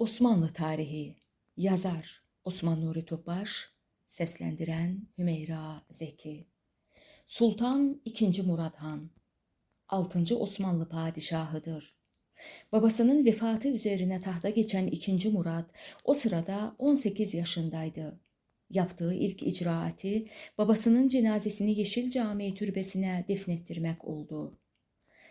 Osmanlı Tarihi Yazar Osman Nuri Topbaş Seslendiren Hümeyra Zeki Sultan II. Murad Han 6. Osmanlı padişahıdır. Babasının vefatı üzerine tahta geçen 2. Murat o sırada 18 yaşındaydı. Yaptığı ilk icraati babasının cenazesini Yeşil Camii türbesine defnettirmek oldu.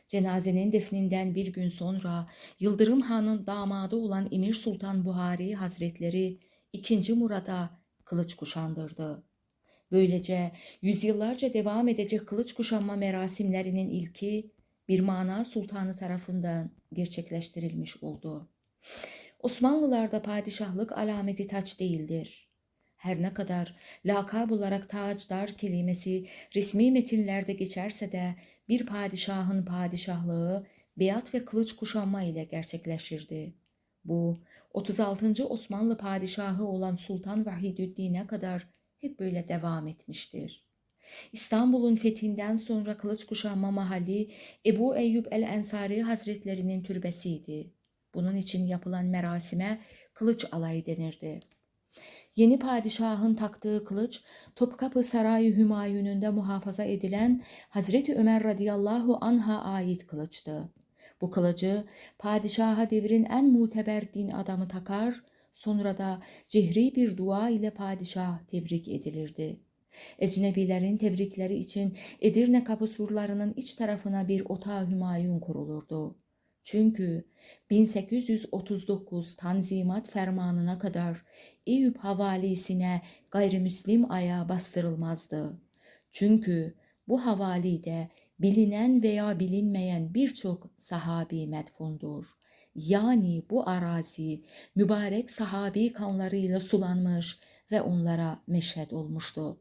Cenazenin defninden bir gün sonra Yıldırım Han'ın damadı olan Emir Sultan Buhari Hazretleri 2. Murad'a kılıç kuşandırdı. Böylece yüzyıllarca devam edecek kılıç kuşanma merasimlerinin ilki bir mana sultanı tarafından gerçekleştirilmiş oldu. Osmanlılarda padişahlık alameti taç değildir. Her ne kadar lakab olarak tacdar kelimesi resmi metinlerde geçerse de bir padişahın padişahlığı beyat ve kılıç kuşanma ile gerçekleşirdi. Bu 36. Osmanlı padişahı olan Sultan Vahidüddin'e kadar hep böyle devam etmiştir. İstanbul'un fethinden sonra kılıç kuşanma mahalli Ebu Eyyub el-Ensari Hazretlerinin türbesiydi. Bunun için yapılan merasime kılıç alayı denirdi. Yeni padişahın taktığı kılıç Topkapı Sarayı Hümayun'unda muhafaza edilen Hazreti Ömer radıyallahu anha ait kılıçtı. Bu kılıcı padişaha devrin en muteber din adamı takar, sonra da cehri bir dua ile padişah tebrik edilirdi. Ecnebilerin tebrikleri için Edirne kapı surlarının iç tarafına bir otağı hümayun kurulurdu. Çünkü 1839 Tanzimat fermanına kadar Eyüp havalisine gayrimüslim ayağı bastırılmazdı. Çünkü bu havalide bilinen veya bilinmeyen birçok sahabi medfundur. Yani bu arazi mübarek sahabi kanlarıyla sulanmış ve onlara meşhed olmuştu.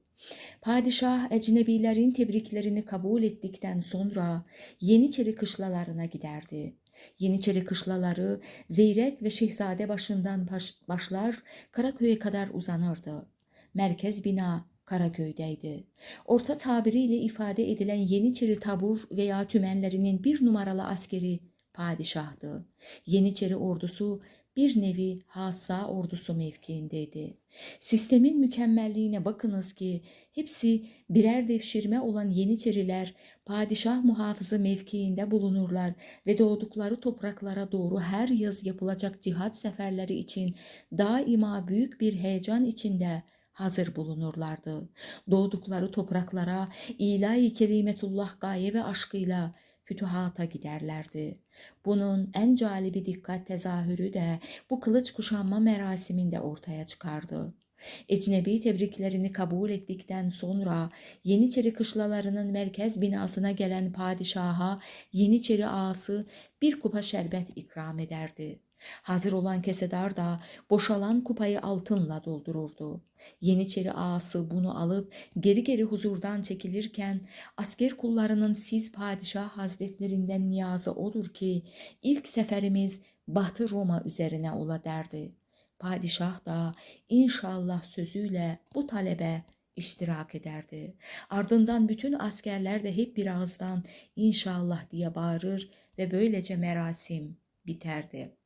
Padişah ecnebilerin tebriklerini kabul ettikten sonra Yeniçeri kışlalarına giderdi. Yeniçeri kışlaları Zeyrek ve Şehzade başından baş, başlar Karaköy'e kadar uzanırdı. Merkez bina Karaköy'deydi. Orta tabiriyle ifade edilen Yeniçeri tabur veya tümenlerinin bir numaralı askeri padişahtı. Yeniçeri ordusu bir nevi hassa ordusu mevkiindeydi. Sistemin mükemmelliğine bakınız ki hepsi birer devşirme olan Yeniçeriler padişah muhafızı mevkiinde bulunurlar ve doğdukları topraklara doğru her yaz yapılacak cihat seferleri için daima büyük bir heyecan içinde hazır bulunurlardı. Doğdukları topraklara ilahi kelimetullah gaye ve aşkıyla fütuhata giderlerdi. Bunun en calibi dikkat tezahürü de bu kılıç kuşanma merasiminde ortaya çıkardı. Ecnebi tebriklerini kabul ettikten sonra Yeniçeri kışlalarının merkez binasına gelen padişaha Yeniçeri ağası bir kupa şerbet ikram ederdi. Hazır olan kesedar da boşalan kupayı altınla doldururdu. Yeniçeri ağası bunu alıp geri geri huzurdan çekilirken asker kullarının siz padişah hazretlerinden niyazı odur ki ilk seferimiz Batı Roma üzerine ola derdi. Padişah da inşallah sözüyle bu talebe iştirak ederdi. Ardından bütün askerler de hep bir ağızdan inşallah diye bağırır ve böylece merasim biterdi.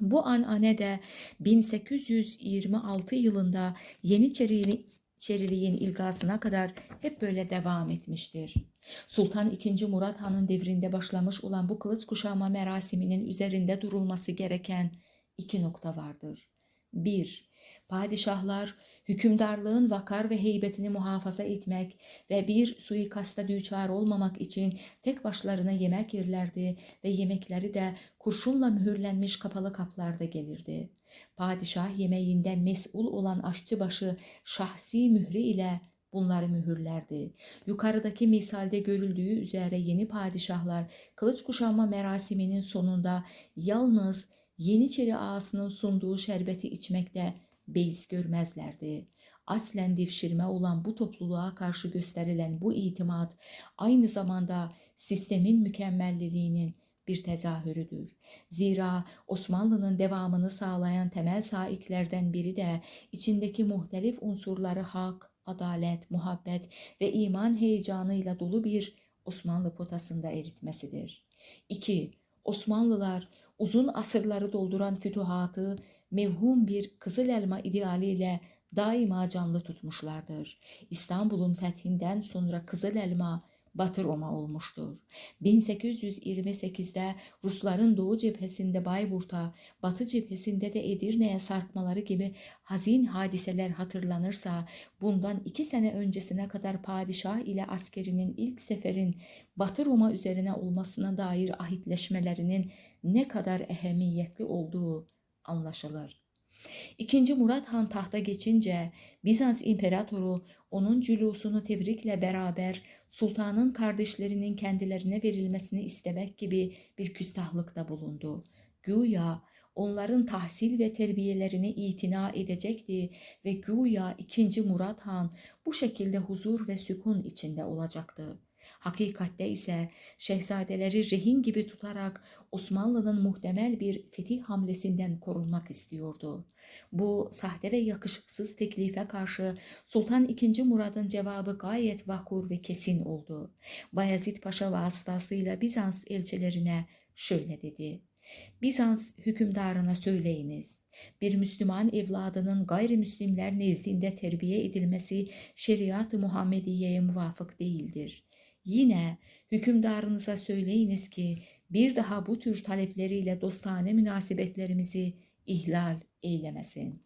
Bu anane de 1826 yılında Yeniçeriliğin ilgasına kadar hep böyle devam etmiştir. Sultan II. Murat Han'ın devrinde başlamış olan bu kılıç kuşanma merasiminin üzerinde durulması gereken iki nokta vardır. 1. Padişahlar hükümdarlığın vakar ve heybetini muhafaza etmek ve bir suikasta düçar olmamak için tek başlarına yemek yerlerdi ve yemekleri de kurşunla mühürlenmiş kapalı kaplarda gelirdi. Padişah yemeğinden mesul olan aşçıbaşı şahsi mührü ile bunları mühürlerdi. Yukarıdaki misalde görüldüğü üzere yeni padişahlar kılıç kuşanma merasiminin sonunda yalnız Yeniçeri ağasının sunduğu şerbeti içmekte beis görmezlerdi. Aslen devşirme olan bu topluluğa karşı gösterilen bu itimat aynı zamanda sistemin mükemmelliliğinin bir tezahürüdür. Zira Osmanlı'nın devamını sağlayan temel saiklerden biri de içindeki muhtelif unsurları hak, adalet, muhabbet ve iman heyecanıyla dolu bir Osmanlı potasında eritmesidir. 2. Osmanlılar uzun asırları dolduran fütuhatı mevhum bir kızıl elma idealiyle daima canlı tutmuşlardır. İstanbul'un fethinden sonra kızıl elma Batı Roma olmuştur. 1828'de Rusların Doğu cephesinde Bayburt'a, Batı cephesinde de Edirne'ye sarkmaları gibi hazin hadiseler hatırlanırsa, bundan iki sene öncesine kadar padişah ile askerinin ilk seferin Batı Roma üzerine olmasına dair ahitleşmelerinin ne kadar ehemmiyetli olduğu anlaşılır. İkinci Murat Han tahta geçince Bizans imparatoru onun cülusunu tebrikle beraber sultanın kardeşlerinin kendilerine verilmesini istemek gibi bir küstahlıkta bulundu. Güya onların tahsil ve terbiyelerini itina edecekti ve güya 2. Murat Han bu şekilde huzur ve sükun içinde olacaktı. Hakikatte ise şehzadeleri rehin gibi tutarak Osmanlı'nın muhtemel bir fetih hamlesinden korunmak istiyordu. Bu sahte ve yakışıksız teklife karşı Sultan II. Murad'ın cevabı gayet vakur ve kesin oldu. Bayezid Paşa vasıtasıyla Bizans elçilerine şöyle dedi. Bizans hükümdarına söyleyiniz. Bir Müslüman evladının gayrimüslimler nezdinde terbiye edilmesi şeriat-ı Muhammediye'ye muvafık değildir. Yine hükümdarınıza söyleyiniz ki bir daha bu tür talepleriyle dostane münasebetlerimizi ihlal eylemesin.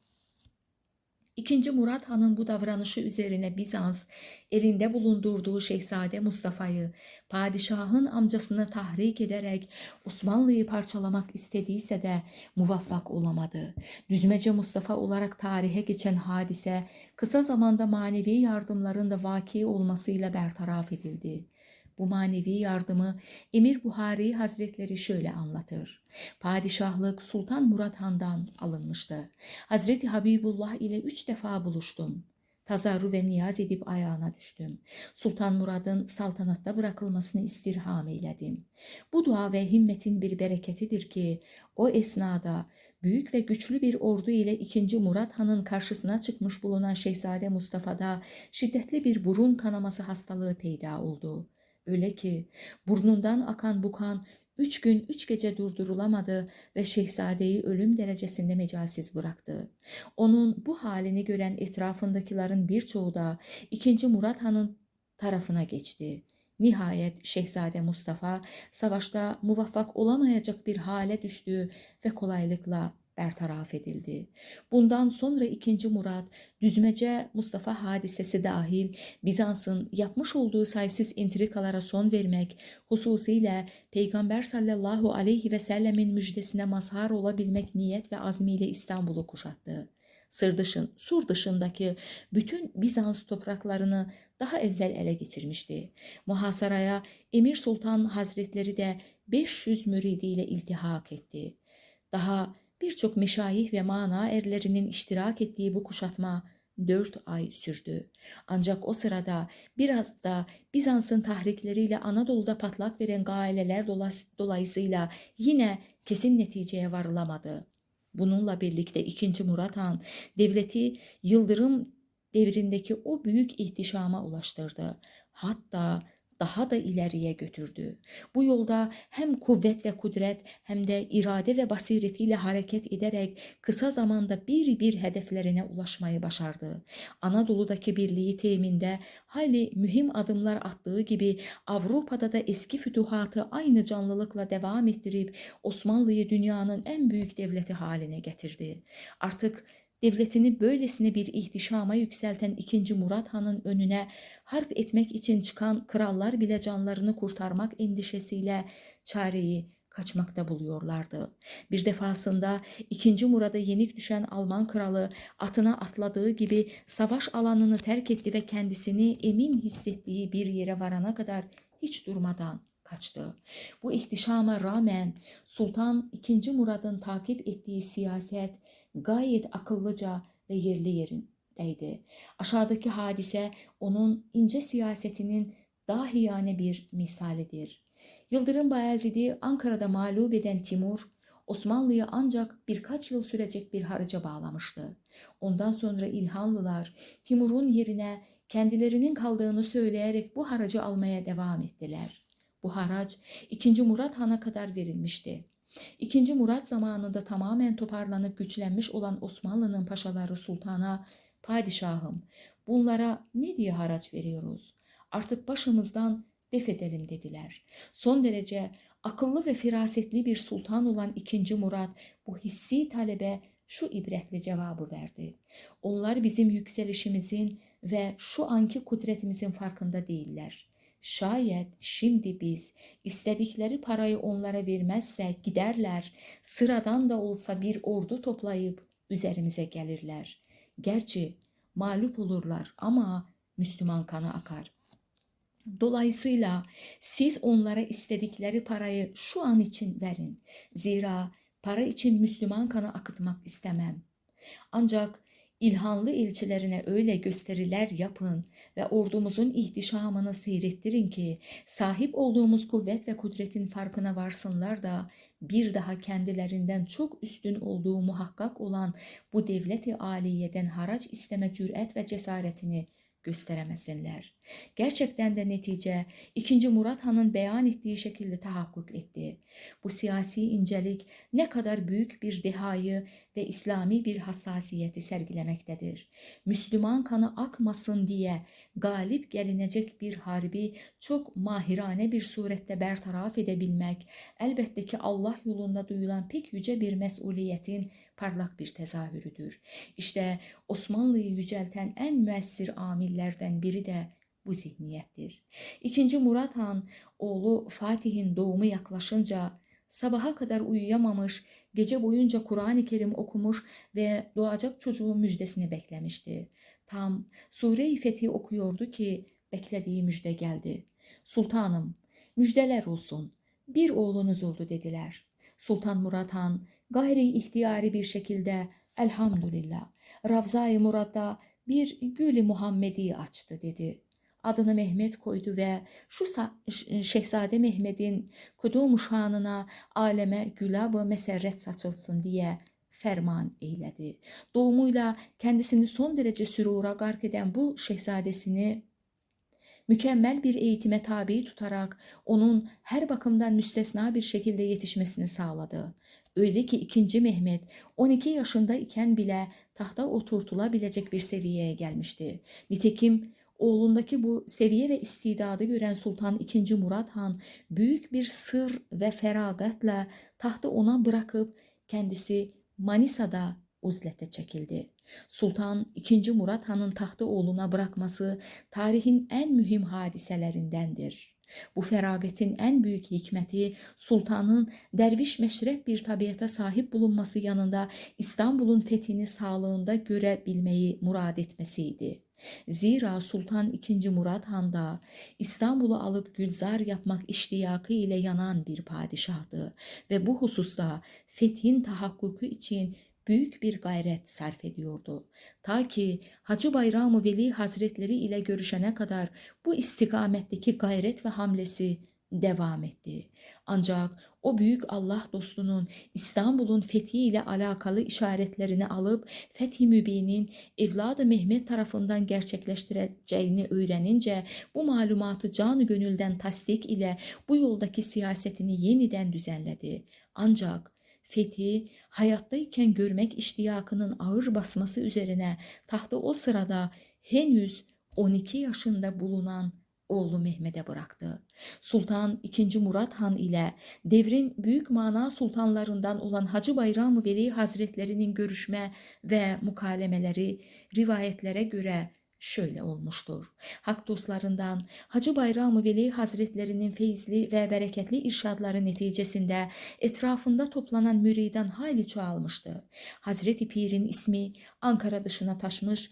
İkinci Murat Han'ın bu davranışı üzerine Bizans elinde bulundurduğu Şehzade Mustafa'yı padişahın amcasını tahrik ederek Osmanlı'yı parçalamak istediyse de muvaffak olamadı. Düzmece Mustafa olarak tarihe geçen hadise kısa zamanda manevi yardımların da vaki olmasıyla bertaraf edildi. Bu manevi yardımı Emir Buhari Hazretleri şöyle anlatır. Padişahlık Sultan Murat Han'dan alınmıştı. Hazreti Habibullah ile üç defa buluştum. Tazarru ve niyaz edip ayağına düştüm. Sultan Murad'ın saltanatta bırakılmasını istirham eyledim. Bu dua ve himmetin bir bereketidir ki o esnada büyük ve güçlü bir ordu ile 2. Murat Han'ın karşısına çıkmış bulunan Şehzade Mustafa'da şiddetli bir burun kanaması hastalığı peyda oldu. Öyle ki burnundan akan bu kan üç gün üç gece durdurulamadı ve şehzadeyi ölüm derecesinde mecalsiz bıraktı. Onun bu halini gören etrafındakilerin birçoğu da 2. Murat Han'ın tarafına geçti. Nihayet Şehzade Mustafa savaşta muvaffak olamayacak bir hale düştü ve kolaylıkla bertaraf edildi. Bundan sonra 2. Murat, Düzmece Mustafa hadisesi dahil Bizans'ın yapmış olduğu sayısız intrikalara son vermek, hususiyle Peygamber sallallahu aleyhi ve sellemin müjdesine mazhar olabilmek niyet ve azmiyle İstanbul'u kuşattı. Sır dışın, Sur dışındaki bütün Bizans topraklarını daha evvel ele geçirmişti. Muhasaraya Emir Sultan Hazretleri de 500 müridiyle iltihak etti. Daha birçok meşayih ve mana erlerinin iştirak ettiği bu kuşatma dört ay sürdü. Ancak o sırada biraz da Bizans'ın tahrikleriyle Anadolu'da patlak veren gaileler dolayısıyla yine kesin neticeye varılamadı. Bununla birlikte 2. Murat Han devleti Yıldırım devrindeki o büyük ihtişama ulaştırdı. Hatta daha da ileriye götürdü. Bu yolda hem kuvvet ve kudret hem de irade ve basiretiyle hareket ederek kısa zamanda bir bir hedeflerine ulaşmayı başardı. Anadolu'daki birliği teminde hali mühim adımlar attığı gibi Avrupa'da da eski fütuhatı aynı canlılıkla devam ettirip Osmanlı'yı dünyanın en büyük devleti haline getirdi. Artık devletini böylesine bir ihtişama yükselten 2. Murat Han'ın önüne harp etmek için çıkan krallar bile canlarını kurtarmak endişesiyle çareyi kaçmakta buluyorlardı. Bir defasında 2. Murad'a yenik düşen Alman kralı atına atladığı gibi savaş alanını terk etti ve kendisini emin hissettiği bir yere varana kadar hiç durmadan kaçtı. Bu ihtişama rağmen Sultan II. Murad'ın takip ettiği siyaset gayet akıllıca ve yerli yerindeydi. Aşağıdaki hadise onun ince siyasetinin dahiyane bir misalidir. Yıldırım Bayezid'i Ankara'da mağlup eden Timur, Osmanlı'yı ancak birkaç yıl sürecek bir haraca bağlamıştı. Ondan sonra İlhanlılar Timur'un yerine kendilerinin kaldığını söyleyerek bu haracı almaya devam ettiler. Bu harac 2. Murat Han'a kadar verilmişti. İkinci Murat zamanında tamamen toparlanıp güçlenmiş olan Osmanlı'nın paşaları sultana, padişahım bunlara ne diye haraç veriyoruz? Artık başımızdan def edelim dediler. Son derece akıllı ve firasetli bir sultan olan 2. Murat bu hissi talebe şu ibretli cevabı verdi. Onlar bizim yükselişimizin ve şu anki kudretimizin farkında değiller. Şayet şimdi biz istedikleri parayı onlara vermezsek giderler, sıradan da olsa bir ordu toplayıp üzerimize gelirler. Gerçi mağlup olurlar ama Müslüman kanı akar. Dolayısıyla siz onlara istedikleri parayı şu an için verin. Zira para için Müslüman kanı akıtmak istemem. Ancak İlhanlı elçilerine öyle gösteriler yapın ve ordumuzun ihtişamını seyrettirin ki sahip olduğumuz kuvvet ve kudretin farkına varsınlar da bir daha kendilerinden çok üstün olduğu muhakkak olan bu devleti aliyeden haraç isteme cüret ve cesaretini gösteremesinler. Gerçekten de netice 2. Murat Han'ın beyan ettiği şekilde tahakkuk etti. Bu siyasi incelik ne kadar büyük bir dehayı ve İslami bir hassasiyeti sergilemektedir. Müslüman kanı akmasın diye galip gelinecek bir harbi çok mahirane bir surette bertaraf edebilmek elbette ki Allah yolunda duyulan pek yüce bir mesuliyetin parlak bir tezahürüdür. İşte Osmanlı'yı yücelten en müessir amillerden biri de bu zihniyettir. İkinci Murat Han oğlu Fatih'in doğumu yaklaşınca sabaha kadar uyuyamamış, gece boyunca Kur'an-ı Kerim okumuş ve doğacak çocuğun müjdesini beklemişti. Tam Sure-i Fetih okuyordu ki beklediği müjde geldi. Sultanım, müjdeler olsun. Bir oğlunuz oldu dediler. Sultan Murat Han gayri ihtiyari bir şekilde elhamdülillah Ravza-i Murad'da bir gül Muhammedi açtı dedi. Adını Mehmet koydu ve şu Şehzade Mehmet'in kudumu şanına aleme gülab meserret saçılsın diye ferman eyledi. Doğumuyla kendisini son derece sürura gark eden bu şehzadesini mükemmel bir eğitime tabi tutarak onun her bakımdan müstesna bir şekilde yetişmesini sağladı. Öyle ki 2. Mehmet 12 yaşında iken bile tahta oturtulabilecek bir seviyeye gelmişti. Nitekim oğlundaki bu seviye ve istidadı gören Sultan II. Murat Han büyük bir sır ve feragatla tahtı ona bırakıp kendisi Manisa'da uzlete çekildi. Sultan II. Murat Han'ın tahtı oğluna bırakması tarihin en mühim hadiselerindendir. Bu feragetin en büyük hikmeti sultanın derviş meşrep bir tabiata sahip bulunması yanında İstanbul'un fethini sağlığında görebilmeyi murad etmesiydi. Zira Sultan II. Murat Han da İstanbul'u alıp gülzar yapmak iştiyakı ile yanan bir padişahtı ve bu hususta fethin tahakkuku için büyük bir gayret sarf ediyordu. Ta ki Hacı Bayram-ı Veli Hazretleri ile görüşene kadar bu istikametteki gayret ve hamlesi devam etti. Ancak o büyük Allah dostunun İstanbul'un fethi ile alakalı işaretlerini alıp Fethi Mübin'in evladı Mehmet tarafından gerçekleştireceğini öğrenince bu malumatı canı gönülden tasdik ile bu yoldaki siyasetini yeniden düzenledi. Ancak fethi hayattayken görmek iştiyakının ağır basması üzerine tahta o sırada henüz 12 yaşında bulunan oğlu Mehmet'e bıraktı. Sultan II. Murat Han ile devrin büyük mana sultanlarından olan Hacı Bayram Veli Hazretlerinin görüşme ve mukalemeleri rivayetlere göre şöyle olmuştur. Hak dostlarından Hacı Bayram Veli Hazretlerinin feyizli ve bereketli irşadları neticesinde etrafında toplanan müriden hayli çoğalmıştı. Hazreti Pir'in ismi Ankara dışına taşmış,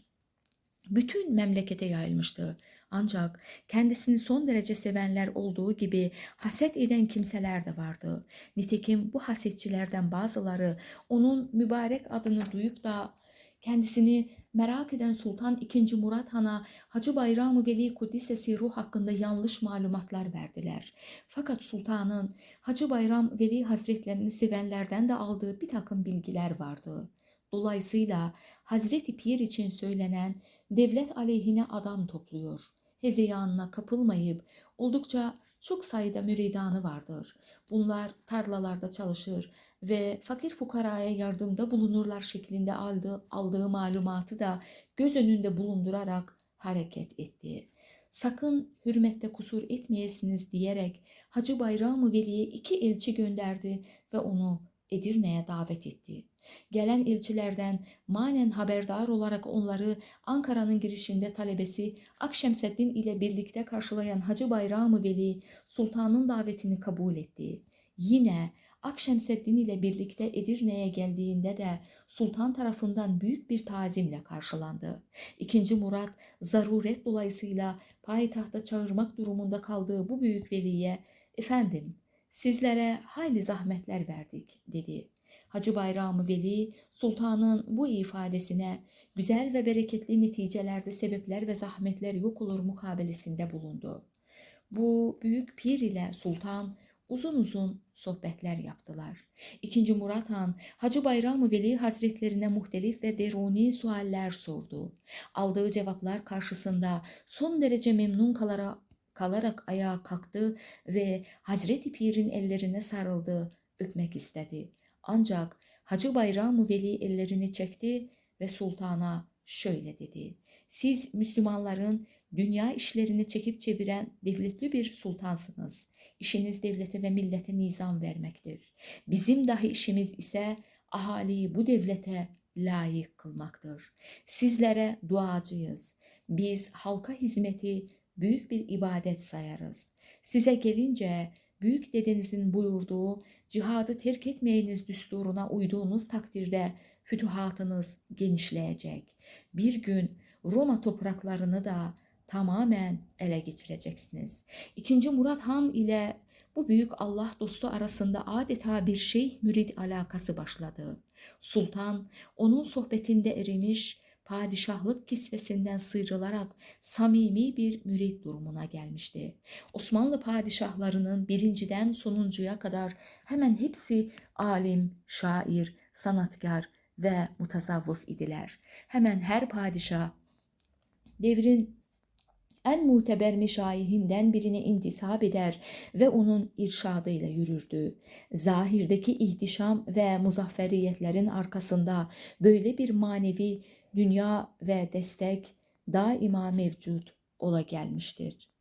bütün memlekete yayılmıştı. Ancak kendisini son derece sevenler olduğu gibi haset eden kimseler de vardı. Nitekim bu hasetçilerden bazıları onun mübarek adını duyup da kendisini merak eden Sultan II. Murat Han'a Hacı Bayram-ı Veli Kuddisesi ruh hakkında yanlış malumatlar verdiler. Fakat sultanın Hacı Bayram Veli Hazretlerini sevenlerden de aldığı bir takım bilgiler vardı. Dolayısıyla Hazreti Pir için söylenen devlet aleyhine adam topluyor. Hezeyanına kapılmayıp oldukça çok sayıda müridanı vardır. Bunlar tarlalarda çalışır ve fakir fukaraya yardımda bulunurlar şeklinde aldığı, aldığı malumatı da göz önünde bulundurarak hareket etti. Sakın hürmette kusur etmeyesiniz diyerek Hacı Bayram-ı Veli'ye iki elçi gönderdi ve onu Edirne'ye davet etti. Gelen elçilerden manen haberdar olarak onları Ankara'nın girişinde talebesi Akşemseddin ile birlikte karşılayan Hacı Bayram-ı Veli Sultan'ın davetini kabul etti. Yine Akşemseddin ile birlikte Edirne'ye geldiğinde de sultan tarafından büyük bir tazimle karşılandı. İkinci Murat zaruret dolayısıyla payitahta çağırmak durumunda kaldığı bu büyük veliye efendim sizlere hayli zahmetler verdik dedi. Hacı Bayram-ı Veli sultanın bu ifadesine güzel ve bereketli neticelerde sebepler ve zahmetler yok olur mukabelesinde bulundu. Bu büyük pir ile sultan uzun uzun sohbetler yaptılar. İkinci Murat Han, Hacı Bayram-ı Veli Hazretlerine muhtelif ve deruni sualler sordu. Aldığı cevaplar karşısında son derece memnun kalara, kalarak ayağa kalktı ve Hazreti Pir'in ellerine sarıldı, öpmek istedi. Ancak Hacı Bayram-ı Veli ellerini çekti ve sultana şöyle dedi. Siz Müslümanların dünya işlerini çekip çeviren devletli bir sultansınız. İşiniz devlete ve millete nizam vermektir. Bizim dahi işimiz ise ahaliyi bu devlete layık kılmaktır. Sizlere duacıyız. Biz halka hizmeti büyük bir ibadet sayarız. Size gelince büyük dedenizin buyurduğu cihadı terk etmeyiniz düsturuna uyduğunuz takdirde fütuhatınız genişleyecek. Bir gün Roma topraklarını da tamamen ele geçireceksiniz. İkinci Murat Han ile bu büyük Allah dostu arasında adeta bir şeyh mürid alakası başladı. Sultan onun sohbetinde erimiş, padişahlık kisvesinden sıyrılarak samimi bir mürid durumuna gelmişti. Osmanlı padişahlarının birinciden sonuncuya kadar hemen hepsi alim, şair, sanatkar ve mutasavvıf idiler. Hemen her padişah devrin en muteber meşayihinden birine intisap eder ve onun irşadıyla yürürdü. Zahirdeki ihtişam ve muzafferiyetlerin arkasında böyle bir manevi dünya ve destek daima mevcut ola gelmiştir.